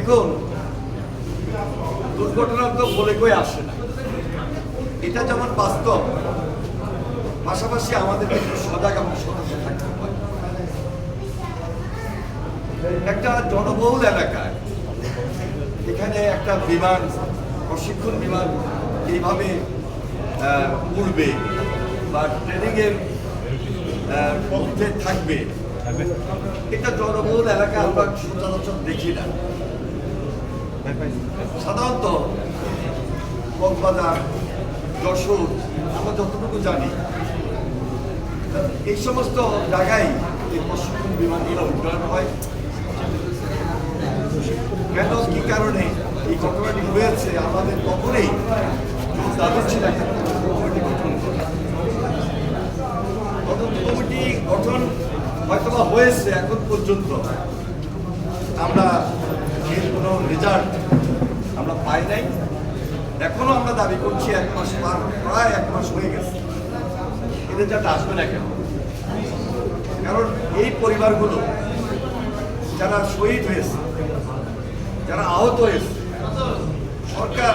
দেখুন দুর্ঘটনা তো বলে কই আসে না। এটা যেমন বাস্তব পাশাপাশি আমাদের একটু সজাগ এবং সতর্ক থাকতে হয়। একটা জনবহুল এলাকায় এখানে একটা বিমান প্রশিক্ষণ বিমান এইভাবে উড়বে বা ট্রেনিংয়ের মধ্যে থাকবে। এটা জনবহুল এলাকা আমরা সচরাচর দেখি না। সাধারণত কক্সবাজার, যশোর, আমরা যতটুকু জানি, এই সমস্ত জায়গায় এই প্রশিক্ষণ বিমানগুলো উড্ডয়ন হয়। কেন, কি কারণে? এই ঘটনাটি হয়েছে, আমাদের কখনোই দাদু ছিল কমিটি গঠন। তদন্ত কমিটি গঠন হয়তোবা হয়েছে এখন পর্যন্ত। আমরা কোনো রেজাল্ট আমরা পাই নাই। এখনও আমরা দাবি করছি এক মাস পার, প্রায় এক মাস হয়ে গেছে। এই রেজাল্ট আসবে না কেন? কারণ এই পরিবারগুলো যারা শহীদ হয়েছে, যারা আহত হয়েছে, সরকার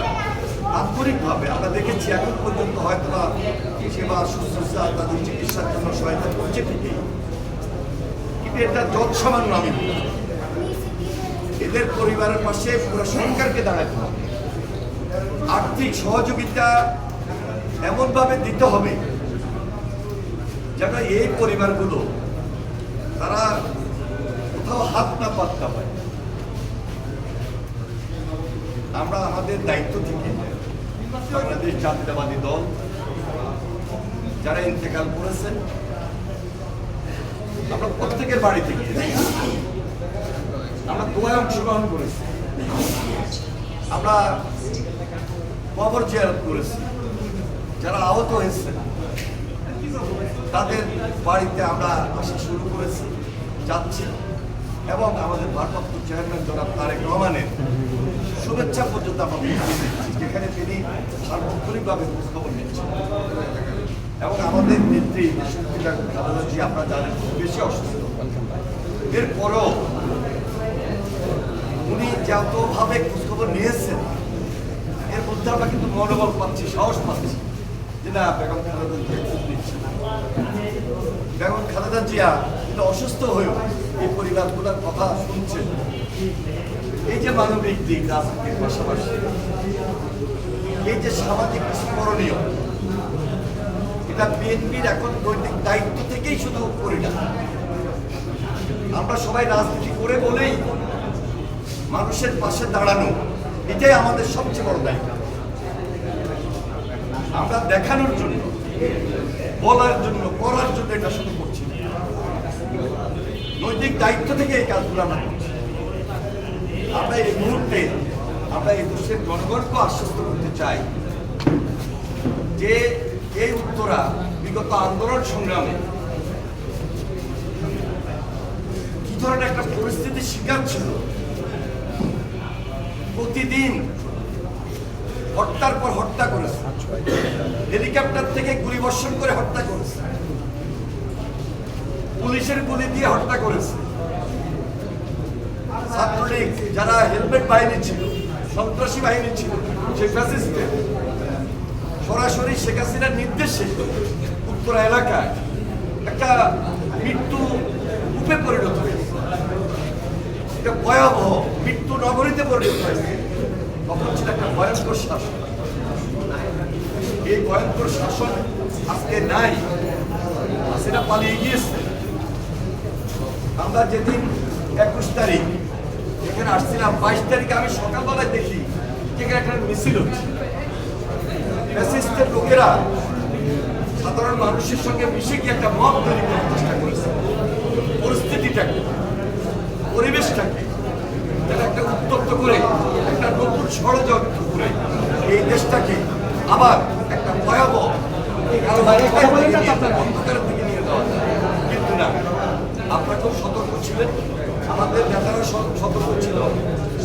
আন্তরিকভাবে আমরা দেখেছি এখন পর্যন্ত হয়তো বা সেবা, শুশ্রূষা, তাদের চিকিৎসার জন্য সহায়তা করছে ঠিকই। কিন্তু এটা যত সামান্য আমি। এদের পরিবারের পাশে পুরো সরকারকে দাঁড়াতে হবে। আর্থিক সহযোগিতা এমনভাবে দিতে হবে যেন এই পরিবারগুলো তারা কোথাও হাত না পাততে পায় আমরা আমাদের দায়িত্ব থেকে বাংলাদেশ জাতীয়তাবাদী দল, যারা ইন্তেকাল করেছেন, আমরা প্রত্যেকের বাড়িতে গিয়েছি আমরা দোয়ায় অংশগ্রহণ করেছি। আমরা কবর জিয়ারত করেছি। যারা আহত হয়েছে, তাদের বাড়িতে আমরা আসা শুরু করেছি, যাচ্ছি। এবং আমাদের ভারপ্রাপ্ত চেয়ারম্যান জনাব তারেক রহমানের শুভেচ্ছা পর্যন্ত আমরা যেখানে তিনি সার্বক্ষণিকভাবে খোঁজখবর নিচ্ছেন এবং আমাদের নেত্রী খালেদা জি আপনারা জানেন, খুব বেশি অসুস্থ। এরপরও উনি যতভাবে খোঁজখবর নিয়েছেন, এর মধ্যে আমরা কিন্তু মনোবল পাচ্ছি, সাহস পাচ্ছি যে না, বেগম খালেদা জিয়া খোঁজ নিচ্ছেন। বেগম খালেদা জিয়া কিন্তু অসুস্থ হয়েও এই পরিবারগুলোর কথা শুনছেন। এই যে মানবিক দিক, রাজনীতির পাশাপাশি, এই যে সামাজিক কিছু করণীয় এটা বিএনপির এখন নৈতিক দায়িত্ব থেকেই শুধু করি না আমরা সবাই রাজনীতি করে বলেই মানুষের পাশে দাঁড়ানো, এটাই আমাদের সবচেয়ে বড় দায়িত্ব। আমরা দেখানোর জন্য, বলার জন্য, করার জন্য এটা শুরু করছি। নৈতিক দায়িত্ব থেকে এই কাজগুলো আমরা করছি। আমরা এই মুহূর্তে, আমরা এই দেশের জনগণকে আশ্বস্ত করতে চাই যে এই উত্তরা বিগত আন্দোলন সংগ্রামে কি ধরনের একটা পরিস্থিতির শিকার ছিল প্রতিদিন হত্যার পর হত্যা করেছে। হেলিকপ্টার থেকে গুলি বর্ষণ করে হত্যা করেছে। পুলিশের গুলি দিয়ে হত্যা করেছে। ছাত্রলীগ, যারা হেলমেট বাহিনী ছিল, সন্ত্রাসী বাহিনী ছিল শেখ হাসিসদের সরাসরি শেখ হাসিনার নির্দেশে উত্তরা এলাকায় একটা মৃত্যু রূপে পরিণত হয়েছে। এটা ভয়াবহ মৃত্যু নগরীতে পরিণত হয়েছে। তখন ছিল একটা ভয়ঙ্কর শাসন। এই ভয়ঙ্কর শাসন আজকে নাই। হাসিনা পালিয়ে গিয়েছে। আমরা যেদিন একুশ তারিখ এখানে আসছিলাম, বাইশ তারিখে আমি সকালবেলায় দেখি, যেখানে একটা মিছিল হচ্ছে। লোকেরা সাধারণ মানুষের সঙ্গে মিশে গিয়ে একটা মত তৈরি করার চেষ্টা করেছে। পরিস্থিতিটাকে পরিবেশটাকে একটা উত্তপ্ত করে, একটা নতুন ষড়যন্ত্র করে এই দেশটাকে আবার একটা ভয়াবহ কারও অন্ধকারের দিকে নিয়ে যাওয়া। কিন্তু না, আপনারা খুব সতর্ক ছিলেন। আমাদের নেতারা সতর্ক ছিল।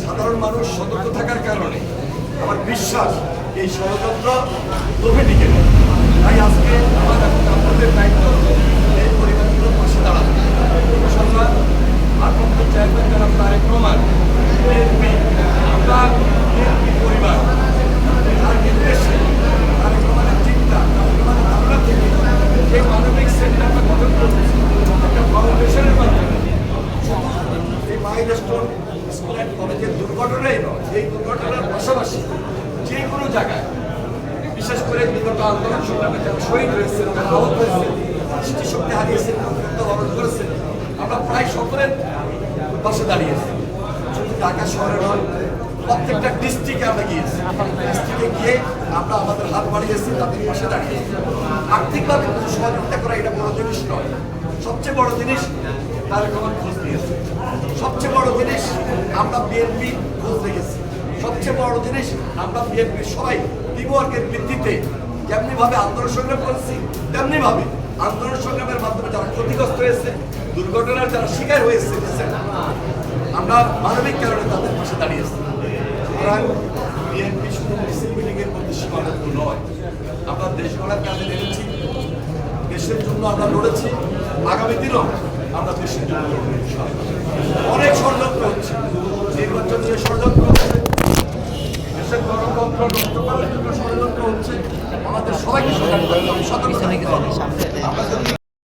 সাধারণ মানুষ সতর্ক থাকার কারণে আমার বিশ্বাস এই ষড়যন্ত্র টিকে নেই। তাই আজকে আমার আপনাদের দায়িত্ব এই পরিবারগুলোর পাশে দাঁড়ানো। ইনশাল্লাহ ভারপ্রাপ্ত চেয়ারম্যান জনাব তারেক রহমান বিএনপি, আমরা চিন্তা তারেক যে মানবিক সেন্টারটা গঠন করতেছি একটা ফাউন্ডেশনের মাধ্যমে এই মাইলস্টোন স্কুল কলেজের দুর্ঘটনাই নয় এই দুর্ঘটনার পাশাপাশি যে কোনো জায়গায়, বিশেষ করে বিগত আন্দোলন সংগ্রামে যারা শহীদ হয়েছেন আহত হয়েছেন, দৃষ্টিশক্তি হারিয়েছেন, আত্মহত্যা বরণ করেছেন আমরা প্রায় সকলের পাশে দাঁড়িয়েছি। শুধু ঢাকা শহরে নয়, প্রত্যেকটা ডিস্ট্রিক্টে আমরা গিয়েছি। ডিস্ট্রিক্টে গিয়ে আমরা আমাদের হাত বাড়িয়েছি, তাদের পাশে দাঁড়িয়েছি। আর্থিকভাবে কিছু সহযোগিতা করা এটা বড় জিনিস নয়। সবচেয়ে বড় জিনিস তার আমার খোঁজ নিয়েছে। সবচেয়ে বড় জিনিস আমরা বিএনপি খোঁজ রেখেছি। সবচেয়ে বড় জিনিস আমরা বিএনপি সবাই টিমওয়ার্কের ভিত্তিতে যেমনি ভাবে আন্দোলন সংগ্রাম করেছি তেমনি ভাবে আন্দোলন সংগ্রামের মাধ্যমে যারা ক্ষতিগ্রস্ত হয়েছে দুর্ঘটনার যারা শিকার হয়েছে, আমরা মানবিক কারণে তাদের পাশে দাঁড়িয়েছি সুতরাং বিএনপি শুধু মুসলিম লীগের প্রতি সীমাবদ্ধ নয়, আমরা দেশ গড়ার কাজে নেমেছি, দেশের জন্য আমরা লড়েছি, আগামী দিনও আমরা দেশের জন্য লড়বো